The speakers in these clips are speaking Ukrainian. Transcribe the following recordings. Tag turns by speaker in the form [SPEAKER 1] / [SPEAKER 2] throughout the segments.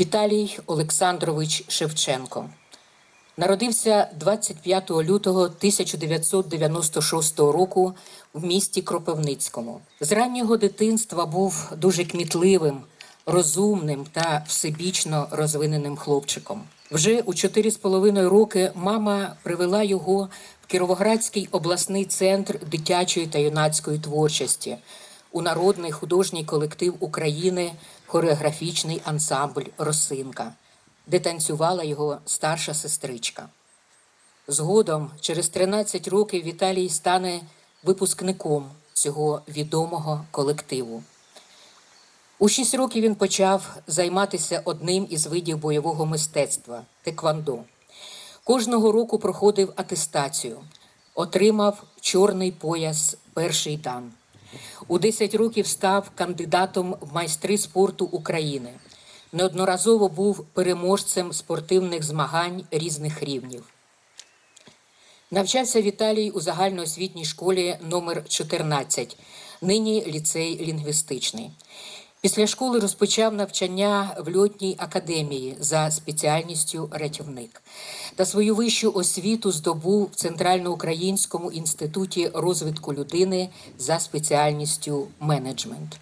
[SPEAKER 1] Віталій Олександрович Шевченко. Народився 25 лютого 1996 року в місті Кропивницькому. З раннього дитинства був дуже кмітливим, розумним та всебічно розвиненим хлопчиком. Вже у 4,5 роки мама привела його в Кіровоградський обласний центр дитячої та юнацької творчості у народний художній колектив України хореографічний ансамбль Росинка, де танцювала його старша сестричка. Згодом, через 13 років, Віталій стане випускником цього відомого колективу. У 6 років він почав займатися одним із видів бойового мистецтва теквандо. Кожного року проходив атестацію, отримав чорний пояс перший дан. У 10 років став кандидатом в майстри спорту України. Неодноразово був переможцем спортивних змагань різних рівнів. Навчався Віталій у загальноосвітній школі номер 14, нині ліцей лінгвістичний. Після школи розпочав навчання в льотній академії за спеціальністю рятівник та свою вищу освіту здобув в Центральноукраїнському інституті розвитку людини за спеціальністю менеджмент.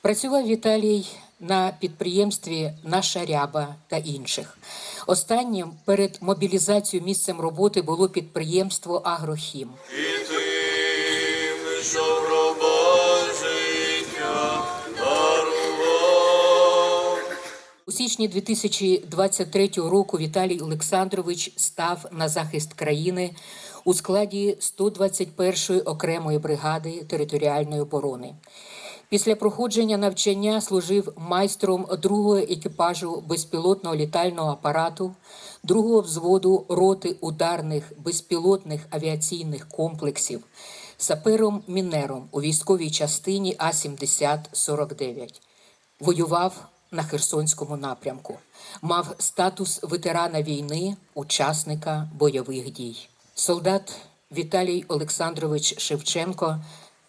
[SPEAKER 1] Працював Віталій на підприємстві Наша Ряба та інших. Останнім перед мобілізацією місцем роботи було підприємство Агрохім.
[SPEAKER 2] І тим, що пробажиття
[SPEAKER 1] У січні 2023 року Віталій Олександрович став на захист країни у складі 121-ї окремої бригади територіальної оборони. Після проходження навчання служив майстром другого екіпажу безпілотного літального апарату, другого взводу роти ударних безпілотних авіаційних комплексів, сапером-мінером у військовій частині А-7049. Воював на Херсонському напрямку, мав статус ветерана війни, учасника бойових дій. Солдат Віталій Олександрович Шевченко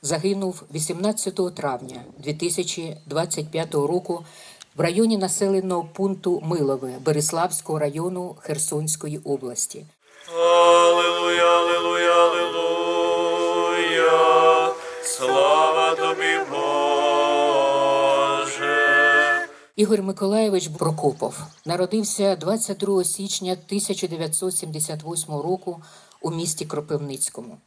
[SPEAKER 1] загинув 18 травня 2025 року в районі населеного пункту Милове Береславського району Херсонської області. Ігор Миколаєвич Прокопов народився 22 січня 1978 року у місті Кропивницькому.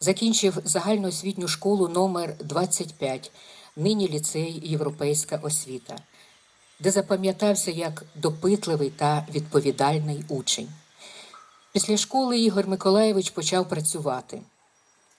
[SPEAKER 1] Закінчив загальноосвітню школу номер 25, нині ліцей Європейська освіта, де запам'ятався як допитливий та відповідальний учень. Після школи Ігор Миколаєвич почав працювати.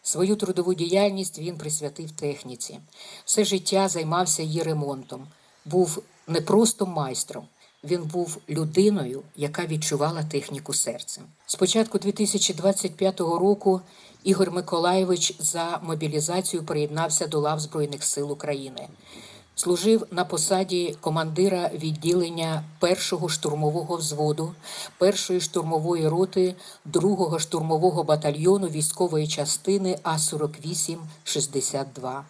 [SPEAKER 1] Свою трудову діяльність він присвятив техніці. Все життя займався її ремонтом. Був не просто майстром, він був людиною, яка відчувала техніку серцем. З початку 2025 року Ігор Миколаєвич за мобілізацію приєднався до лав Збройних сил України. Служив на посаді командира відділення першого штурмового взводу, першої штурмової роти другого штурмового батальйону військової частини А-48-62.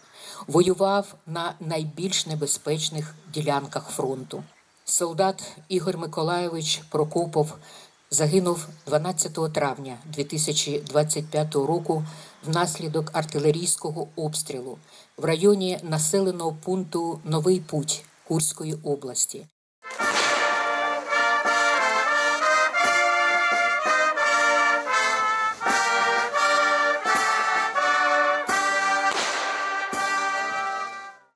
[SPEAKER 1] Воював на найбільш небезпечних ділянках фронту. Солдат Ігор Миколаєвич Прокопов загинув 12 травня 2025 року внаслідок артилерійського обстрілу в районі населеного пункту Новий Путь Курської області.